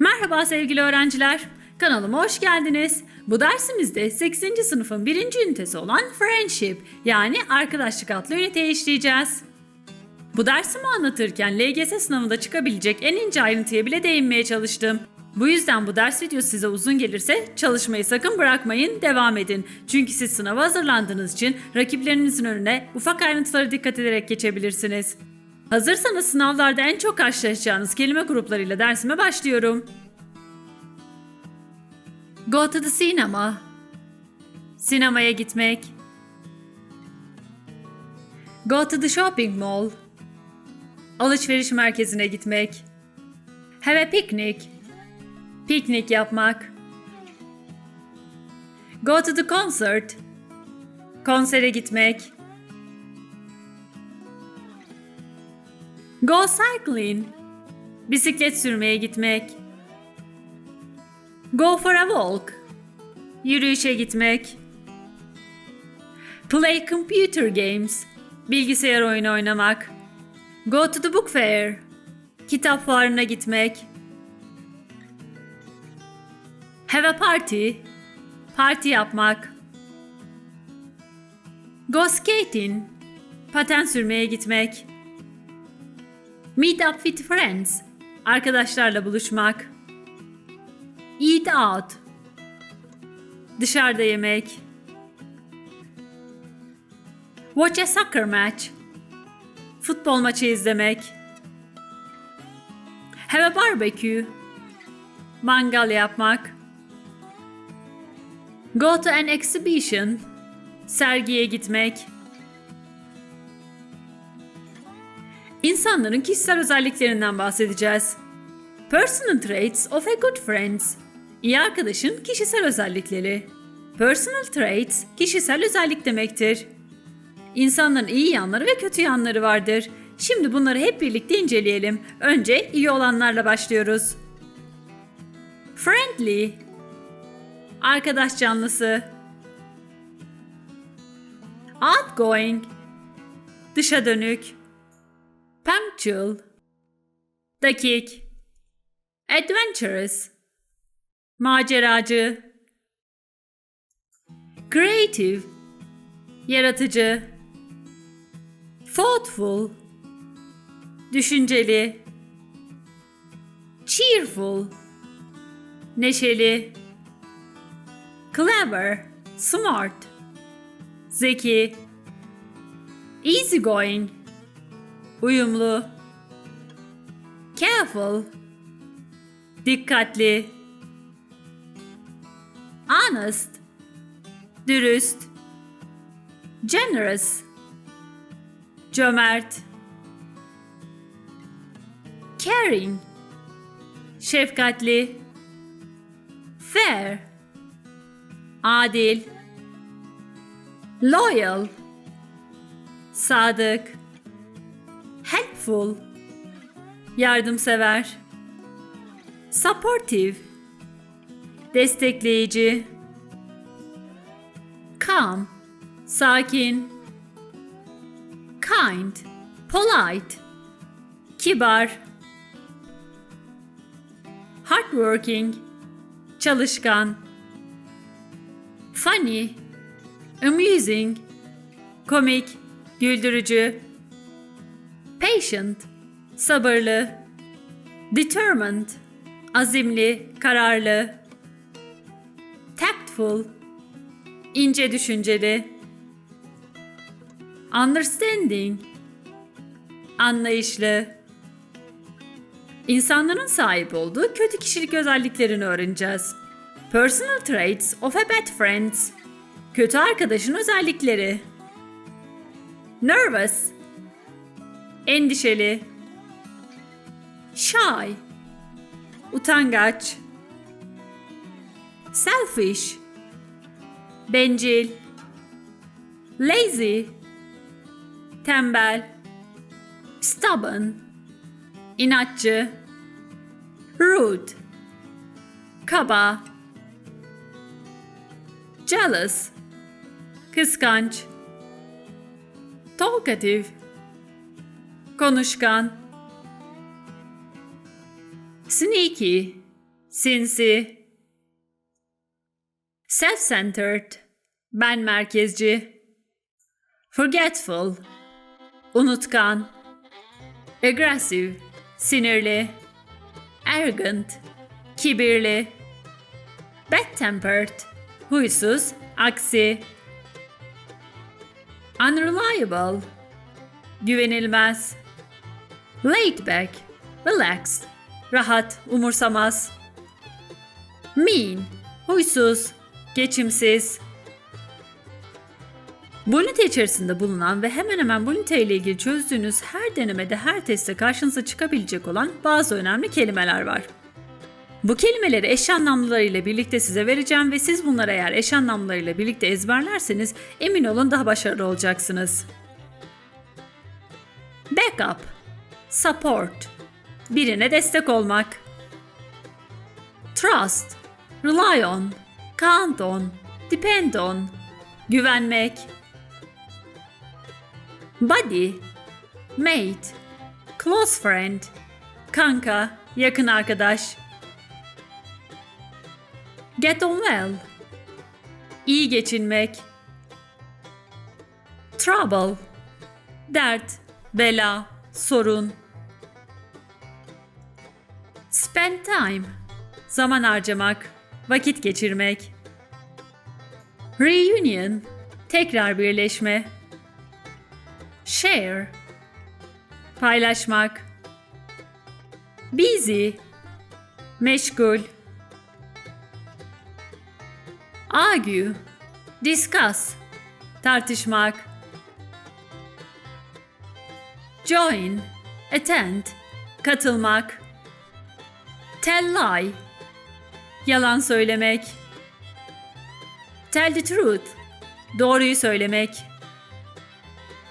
Merhaba sevgili öğrenciler. Kanalıma hoş geldiniz. Bu dersimizde 8. sınıfın 1. ünitesi olan Friendship yani arkadaşlık adlı üniteyi işleyeceğiz. Bu dersimi anlatırken LGS sınavında çıkabilecek en ince ayrıntıya bile değinmeye çalıştım. Bu yüzden bu ders videosu size uzun gelirse çalışmayı sakın bırakmayın, devam edin. Çünkü siz sınava hazırlandığınız için rakiplerinizin önüne ufak ayrıntılara dikkat ederek geçebilirsiniz. Hazırsanız sınavlarda en çok karşılaşacağınız kelime gruplarıyla dersime başlıyorum. Go to the cinema. Sinemaya gitmek. Go to the shopping mall. Alışveriş merkezine gitmek. Have a picnic. Piknik yapmak. Go to the concert. Konsere gitmek. Go cycling. Bisiklet sürmeye gitmek. Go for a walk. Yürüyüşe gitmek. Play computer games. Bilgisayar oyunu oynamak. Go to the book fair. Kitap fuarına gitmek. Have a party. Parti yapmak. Go skating. Paten sürmeye gitmek. Meet up with friends. Arkadaşlarla buluşmak. Eat out. Dışarıda yemek. Watch a soccer match. Futbol maçı izlemek. Have a barbecue. Mangal yapmak. Go to an exhibition. Sergiye gitmek. İnsanların kişisel özelliklerinden bahsedeceğiz. Personal traits of a good friend. İyi arkadaşın kişisel özellikleri. Personal traits kişisel özellik demektir. İnsanların iyi yanları ve kötü yanları vardır. Şimdi bunları hep birlikte inceleyelim. Önce iyi olanlarla başlıyoruz. Friendly Arkadaş canlısı. Outgoing Dışa dönük. Punctual Dakik Adventurous. Maceracı. Creative. Yaratıcı. Thoughtful. Düşünceli. Cheerful. Neşeli. Clever. Smart. Zeki. Easygoing Uyumlu. Careful. Dikkatli. Honest. Dürüst. Generous. Cömert. Caring. Şefkatli. Fair. Adil. Loyal. Sadık Helpful Yardımsever. Supportive. Destekleyici. Calm. Sakin. Kind. Polite. Kibar. Hardworking. Çalışkan. Funny. Amusing. Komik. Güldürücü Patient Sabırlı Determined Azimli, kararlı Tactful ince düşünceli Understanding Anlayışlı İnsanların sahip olduğu kötü kişilik özelliklerini öğreneceğiz. Personal traits of a bad friend. Kötü arkadaşın özellikleri. Nervous. Endişeli. Shy. Utangaç. Selfish. Bencil. Lazy. Tembel. Stubborn. İnatçı. Rude. Kaba. Jealous. Kıskanç. Talkative. Konuşkan. Sneaky. sinsi, self-centered, ben merkezci, forgetful, unutkan, aggressive, sinirli, arrogant, kibirli, bad-tempered, huysuz, aksi, unreliable, güvenilmez, laid back, relaxed, rahat, umursamaz, mean, huysuz, geçimsiz. Bu içerisinde bulunan ve hemen hemen bu ile ilgili çözdüğünüz her denemede, her testte karşınıza çıkabilecek olan bazı önemli kelimeler var. Bu kelimeleri eş anlamlılarıyla birlikte size vereceğim ve siz bunları eğer eş anlamlarıyla birlikte ezberlerseniz emin olun daha başarılı olacaksınız. Backup, support, birine destek olmak. Trust, rely on, count on, depend on, güvenmek. Buddy, mate, close friend, kanka, yakın arkadaş. Get on well, iyi geçinmek. Trouble, dert, bela, sorun. Spend time, zaman harcamak, vakit geçirmek. Reunion, tekrar birleşme. Share, paylaşmak. Busy, meşgul. Argue, discuss, tartışmak. Join, attend, katılmak. Tell lie, yalan söylemek. Tell the truth, doğruyu söylemek.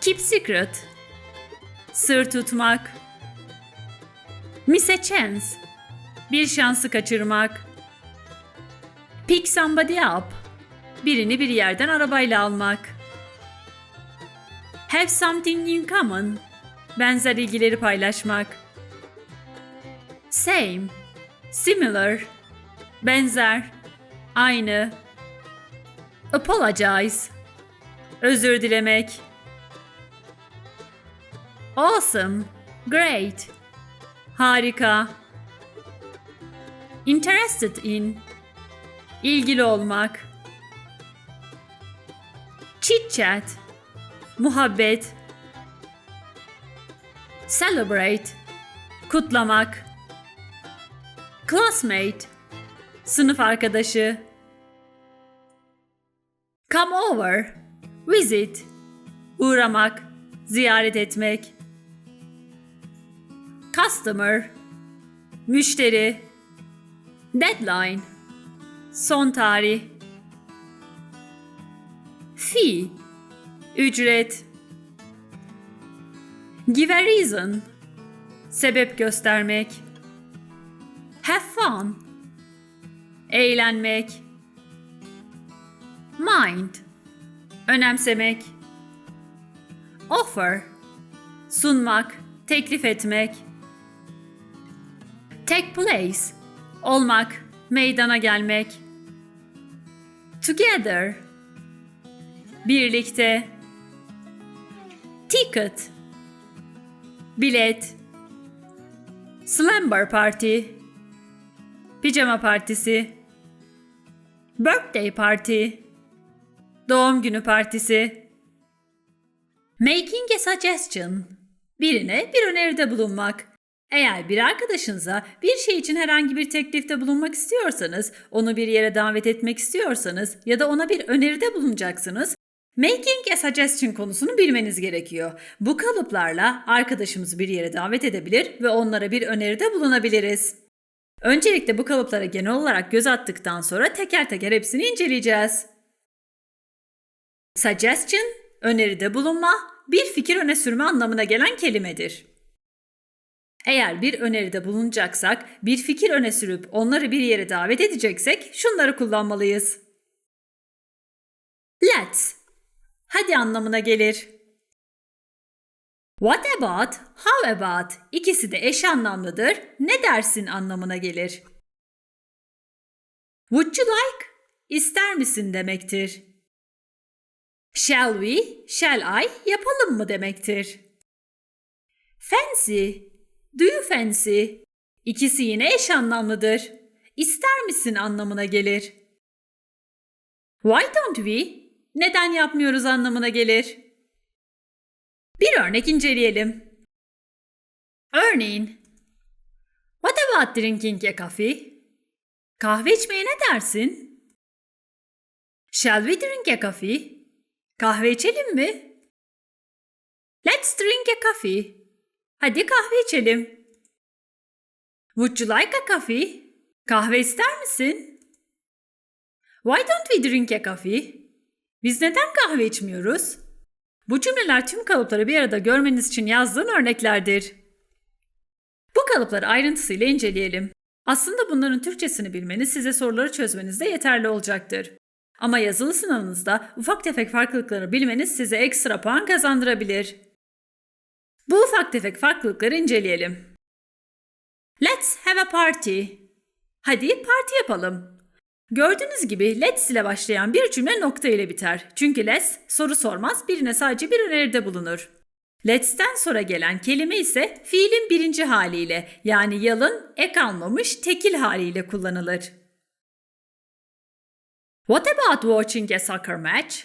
Keep secret, sır tutmak. Miss a chance, bir şansı kaçırmak. Pick somebody up, birini bir yerden arabayla almak. Have something in common, benzer ilgileri paylaşmak. Same, similar, benzer, aynı. Apologize, özür dilemek. Awesome, great, harika. Interested in, ilgili olmak. Chit chat, muhabbet. Celebrate, kutlamak. Classmate, sınıf arkadaşı. Come over, visit, uğramak, ziyaret etmek. Customer, müşteri. Deadline, son tarih. Fee, ücret. Give a reason, sebep göstermek. Have fun, eğlenmek. Mind, önemsemek. Offer, sunmak, teklif etmek. Take place, olmak, meydana gelmek. Together, birlikte. Ticket, bilet. Slumber party, pijama partisi. Birthday party, doğum günü partisi. Making a suggestion, birine bir öneride bulunmak. Eğer bir arkadaşınıza bir şey için herhangi bir teklifte bulunmak istiyorsanız, onu bir yere davet etmek istiyorsanız ya da ona bir öneride bulunacaksınız, making a suggestion konusunu bilmeniz gerekiyor. Bu kalıplarla arkadaşımızı bir yere davet edebilir ve onlara bir öneride bulunabiliriz. Öncelikle bu kalıplara genel olarak göz attıktan sonra teker teker hepsini inceleyeceğiz. Suggestion, öneride bulunma, bir fikir öne sürme anlamına gelen kelimedir. Eğer bir öneride bulunacaksak, bir fikir öne sürüp onları bir yere davet edeceksek şunları kullanmalıyız. Let's, hadi anlamına gelir. What about, how about ikisi de eş anlamlıdır, ne dersin anlamına gelir. Would you like? İster misin demektir. Shall we, shall I yapalım mı demektir. Fancy, do you fancy? İkisi yine eş anlamlıdır. İster misin anlamına gelir. Why don't we? Neden yapmıyoruz anlamına gelir. Bir örnek inceleyelim. Örneğin, What about drinking a coffee? Kahve içmeye ne dersin? Shall we drink a coffee? Kahve içelim mi? Let's drink a coffee. Hadi kahve içelim. Would you like a coffee? Kahve ister misin? Why don't we drink a coffee? Biz neden kahve içmiyoruz? Bu cümleler tüm kalıpları bir arada görmeniz için yazdığım örneklerdir. Bu kalıpları ayrıntısıyla inceleyelim. Aslında bunların Türkçesini bilmeniz size soruları çözmenizde yeterli olacaktır. Ama yazılı sınavınızda ufak tefek farklılıkları bilmeniz size ekstra puan kazandırabilir. Bu ufak tefek farklılıkları inceleyelim. Let's have a party. Hadi parti yapalım. Gördüğünüz gibi let's ile başlayan bir cümle nokta ile biter. Çünkü let's soru sormaz, birine sadece bir öneride bulunur. Let's'ten sonra gelen kelime ise fiilin birinci haliyle yani yalın, ek almamış tekil haliyle kullanılır. What about watching a soccer match?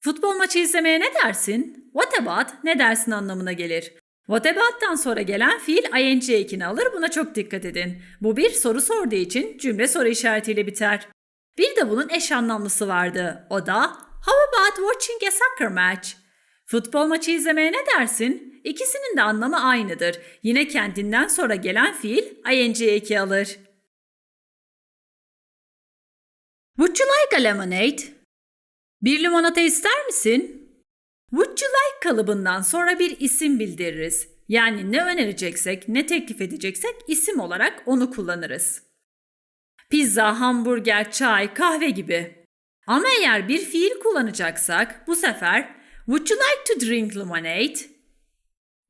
Futbol maçı izlemeye ne dersin? What about ne dersin anlamına gelir. What about'tan sonra gelen fiil ing ekini alır buna çok dikkat edin. Bu bir soru sorduğu için cümle soru işaretiyle biter. Bir de bunun eş anlamlısı vardı. O da How about watching a soccer match? Futbol maçı izlemeye ne dersin? İkisinin de anlamı aynıdır. Yine kendinden sonra gelen fiil ing eki alır. Would you like a lemonade? Bir limonata ister misin? Would you like kalıbından sonra bir isim bildiririz. Yani ne önereceksek, ne teklif edeceksek isim olarak onu kullanırız. Pizza, hamburger, çay, kahve gibi. Ama eğer bir fiil kullanacaksak bu sefer Would you like to drink lemonade?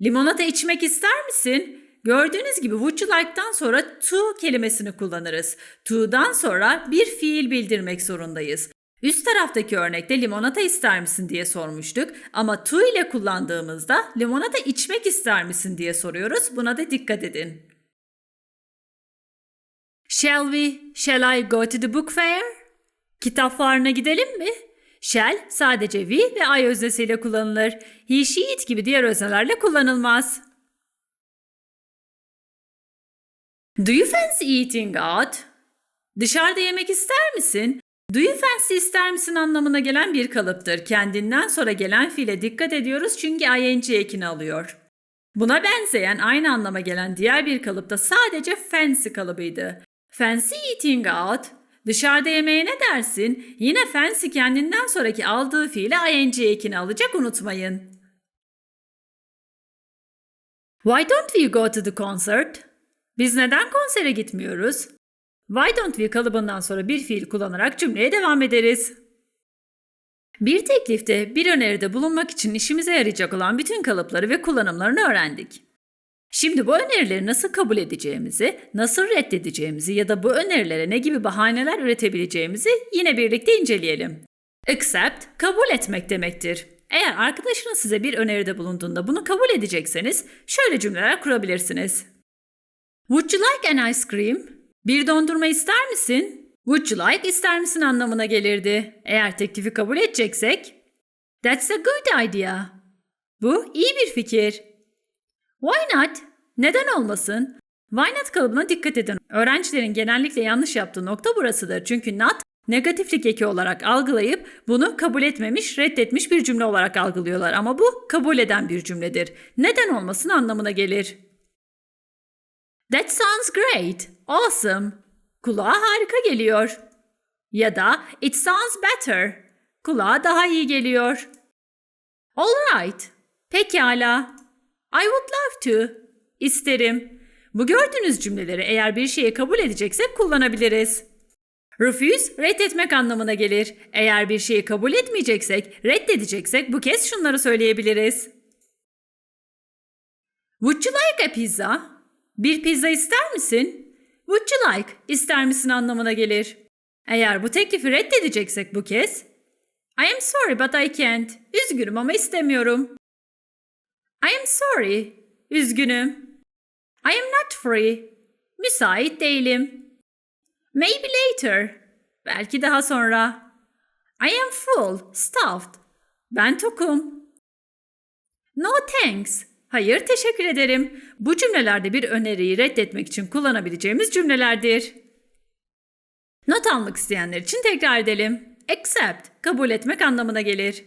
Limonata içmek ister misin? Gördüğünüz gibi would you like'tan sonra to kelimesini kullanırız. To'dan sonra bir fiil bildirmek zorundayız. Üst taraftaki örnekte limonata ister misin diye sormuştuk ama to ile kullandığımızda limonata içmek ister misin diye soruyoruz. Buna da dikkat edin. Shall we, shall I go to the book fair? Kitap fuarına gidelim mi? Shall sadece we ve I öznesiyle kullanılır. He, she, it gibi diğer öznelerle kullanılmaz. Do you fancy eating out? Dışarıda yemek ister misin? Do you fancy ister misin anlamına gelen bir kalıptır. Kendinden sonra gelen fiile dikkat ediyoruz çünkü ing ekini alıyor. Buna benzeyen aynı anlama gelen diğer bir kalıp da sadece fancy kalıbıydı. Fancy eating out. Dışarıda yemeğe ne dersin? Yine fancy kendinden sonraki aldığı fiile ing ekini alacak unutmayın. Why don't we go to the concert? Biz neden konsere gitmiyoruz? Why don't we kalıbından sonra bir fiil kullanarak cümleye devam ederiz. Bir teklifte, bir öneride bulunmak için işimize yarayacak olan bütün kalıpları ve kullanımlarını öğrendik. Şimdi bu önerileri nasıl kabul edeceğimizi, nasıl reddedeceğimizi ya da bu önerilere ne gibi bahaneler üretebileceğimizi yine birlikte inceleyelim. Accept, kabul etmek demektir. Eğer arkadaşınız size bir öneride bulunduğunda bunu kabul edecekseniz şöyle cümleler kurabilirsiniz. Would you like an ice cream? Bir dondurma ister misin? Would you like ister misin anlamına gelirdi. Eğer teklifi kabul edeceksek, That's a good idea. Bu iyi bir fikir. Why not? Neden olmasın? Why not kalıbına dikkat edin. Öğrencilerin genellikle yanlış yaptığı nokta burasıdır. Çünkü not negatiflik eki olarak algılayıp bunu kabul etmemiş, reddetmiş bir cümle olarak algılıyorlar. Ama bu kabul eden bir cümledir. Neden olmasın anlamına gelir. That sounds great. Awesome. Kulağa harika geliyor. Ya da it sounds better. Kulağa daha iyi geliyor. All right. Pekala. I would love to. İsterim. Bu gördüğünüz cümleleri eğer bir şeyi kabul edeceksek kullanabiliriz. Refuse, reddetmek anlamına gelir. Eğer bir şeyi kabul etmeyeceksek, reddedeceksek bu kez şunları söyleyebiliriz. Would you like a pizza? Bir pizza ister misin? Would you like, ister misin anlamına gelir. Eğer bu teklifi reddedeceksek bu kez I am sorry but I can't. Üzgünüm ama istemiyorum. I am sorry. Üzgünüm. I am not free. Müsait değilim. Maybe later. Belki daha sonra. I am full, stuffed. Ben tokum. No thanks. Hayır, teşekkür ederim. Bu cümlelerde bir öneriyi reddetmek için kullanabileceğimiz cümlelerdir. Not almak isteyenler için tekrar edelim. Accept, kabul etmek anlamına gelir.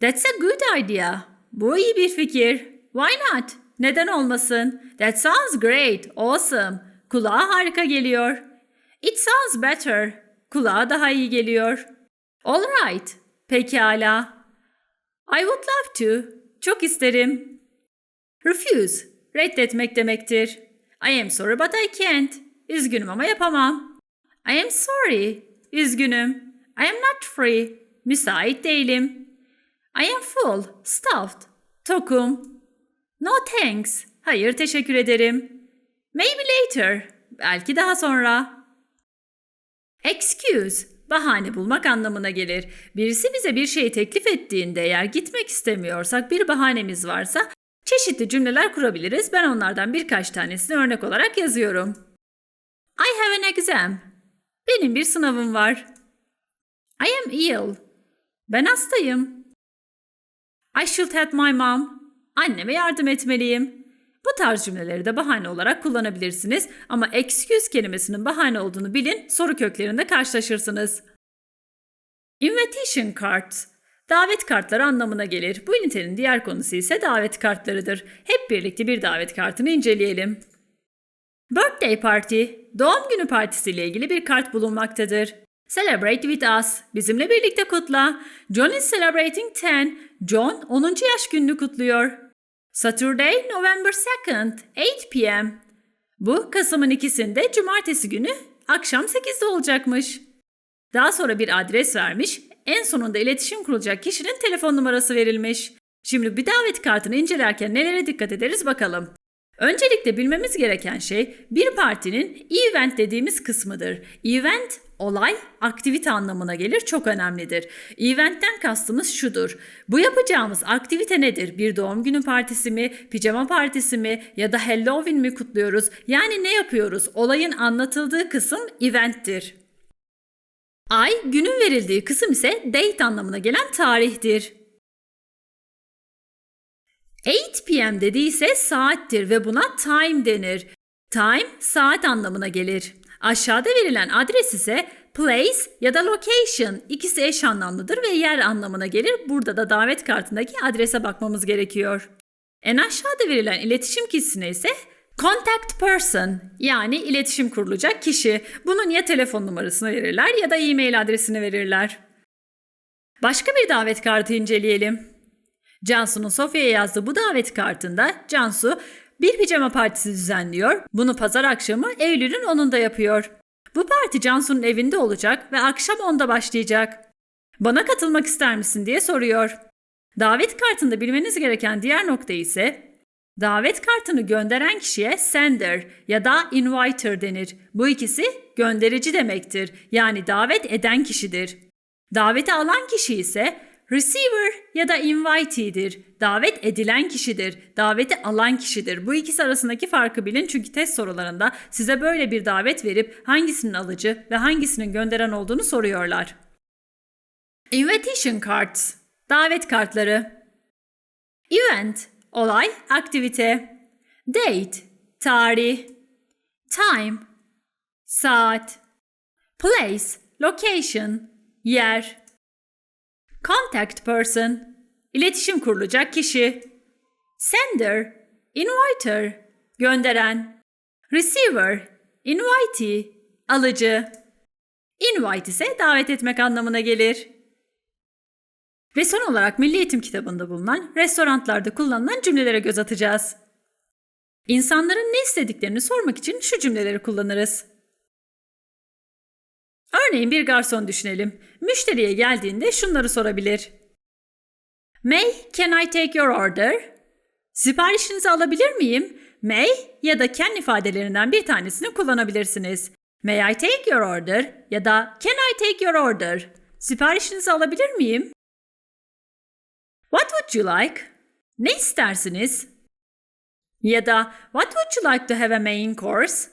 That's a good idea. Bu iyi bir fikir. Why not? Neden olmasın? That sounds great, awesome. Kulağa harika geliyor. It sounds better. Kulağa daha iyi geliyor. All right. Pekala. I would love to. Çok isterim. Refuse. Reddetmek demektir. I am sorry but I can't. Üzgünüm ama yapamam. I am sorry. Üzgünüm. I am not free. Müsait değilim. I am full. Stuffed. Tokum. No thanks. Hayır teşekkür ederim. Maybe later. Belki daha sonra. Excuse. Bahane bulmak anlamına gelir. Birisi bize bir şeyi teklif ettiğinde eğer gitmek istemiyorsak bir bahanemiz varsa çeşitli cümleler kurabiliriz. Ben onlardan birkaç tanesini örnek olarak yazıyorum. I have an exam. Benim bir sınavım var. I am ill. Ben hastayım. I should help my mom. Anneme yardım etmeliyim. Bu tarz cümleleri de bahane olarak kullanabilirsiniz ama excuse kelimesinin bahane olduğunu bilin, soru köklerinde karşılaşırsınız. Invitation cards davet kartları anlamına gelir. Bu ünitenin diğer konusu ise davet kartlarıdır. Hep birlikte bir davet kartını inceleyelim. Birthday party, doğum günü partisiyle ilgili bir kart bulunmaktadır. Celebrate with us, bizimle birlikte kutla. John is celebrating 10, John 10. yaş gününü kutluyor. Saturday, November 2nd, 8 p.m. Bu Kasım'ın ikisinde cumartesi günü akşam 8'de olacakmış. Daha sonra bir adres vermiş, en sonunda iletişim kurulacak kişinin telefon numarası verilmiş. Şimdi bir davet kartını incelerken nelere dikkat ederiz bakalım. Öncelikle bilmemiz gereken şey bir partinin event dediğimiz kısmıdır. Event olay, aktivite anlamına gelir çok önemlidir. Eventten kastımız şudur. Bu yapacağımız aktivite nedir? Bir doğum günü partisi mi, pijama partisi mi ya da Halloween mi kutluyoruz? Yani ne yapıyoruz? Olayın anlatıldığı kısım eventtir. Ay, günün verildiği kısım ise date anlamına gelen tarihtir. 8 p.m. dediyse saattir ve buna time denir. Time saat anlamına gelir. Aşağıda verilen adres ise place ya da location ikisi eş anlamlıdır ve yer anlamına gelir. Burada da davet kartındaki adrese bakmamız gerekiyor. En aşağıda verilen iletişim kişisine ise contact person yani iletişim kurulacak kişi. Bunun ya telefon numarasını verirler ya da e-mail adresini verirler. Başka bir davet kartı inceleyelim. Cansu'nun Sofya'ya yazdığı bu davet kartında Cansu bir pijama partisi düzenliyor. Bunu pazar akşamı Eylül'ün 10'unda yapıyor. Bu parti Cansu'nun evinde olacak ve akşam 10'da başlayacak. Bana katılmak ister misin diye soruyor. Davet kartında bilmeniz gereken diğer nokta ise davet kartını gönderen kişiye sender ya da inviter denir. Bu ikisi gönderici demektir. Yani davet eden kişidir. Daveti alan kişi ise Receiver ya da invitee'dir. Davet edilen kişidir. Daveti alan kişidir. Bu ikisi arasındaki farkı bilin çünkü test sorularında size böyle bir davet verip hangisinin alıcı ve hangisinin gönderen olduğunu soruyorlar. Invitation cards. Davet kartları. Event. Olay, aktivite. Date. Tarih. Time. Saat. Place. Location. Yer. Contact person, iletişim kurulacak kişi. Sender, inviter, gönderen. Receiver, invitee, alıcı. Invite ise davet etmek anlamına gelir. Ve son olarak Milli Eğitim kitabında bulunan restoranlarda kullanılan cümlelere göz atacağız. İnsanların ne istediklerini sormak için şu cümleleri kullanırız. Örneğin bir garson düşünelim. Müşteriye geldiğinde şunları sorabilir. May, can I take your order? Siparişinizi alabilir miyim? May ya da can ifadelerinden bir tanesini kullanabilirsiniz. May I take your order ya da can I take your order? Siparişinizi alabilir miyim? What would you like? Ne istersiniz? Ya da What would you like to have a main course?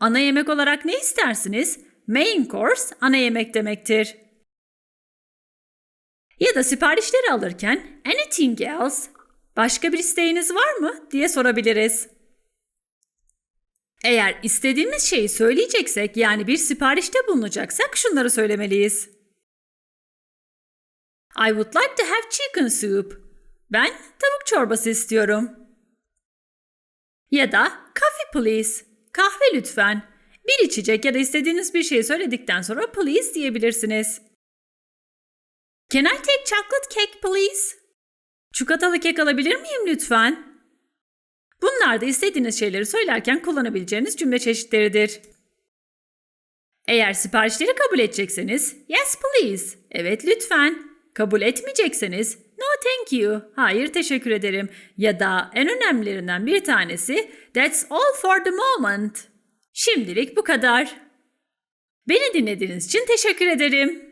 Ana yemek olarak ne istersiniz? Main course ana yemek demektir. Ya da siparişleri alırken anything else? Başka bir isteğiniz var mı diye sorabiliriz. Eğer istediğimiz şeyi söyleyeceksek yani bir siparişte bulunacaksak şunları söylemeliyiz. I would like to have chicken soup. Ben tavuk çorbası istiyorum. Ya da coffee please. Kahve lütfen. Bir içecek ya da istediğiniz bir şeyi söyledikten sonra please diyebilirsiniz. Can I take chocolate cake please? Çikolatalı kek alabilir miyim lütfen? Bunlar da istediğiniz şeyleri söylerken kullanabileceğiniz cümle çeşitleridir. Eğer siparişleri kabul edecekseniz yes please, evet lütfen. Kabul etmeyecekseniz no thank you, hayır teşekkür ederim ya da en önemlilerinden bir tanesi that's all for the moment. Şimdilik bu kadar. Beni dinlediğiniz için teşekkür ederim.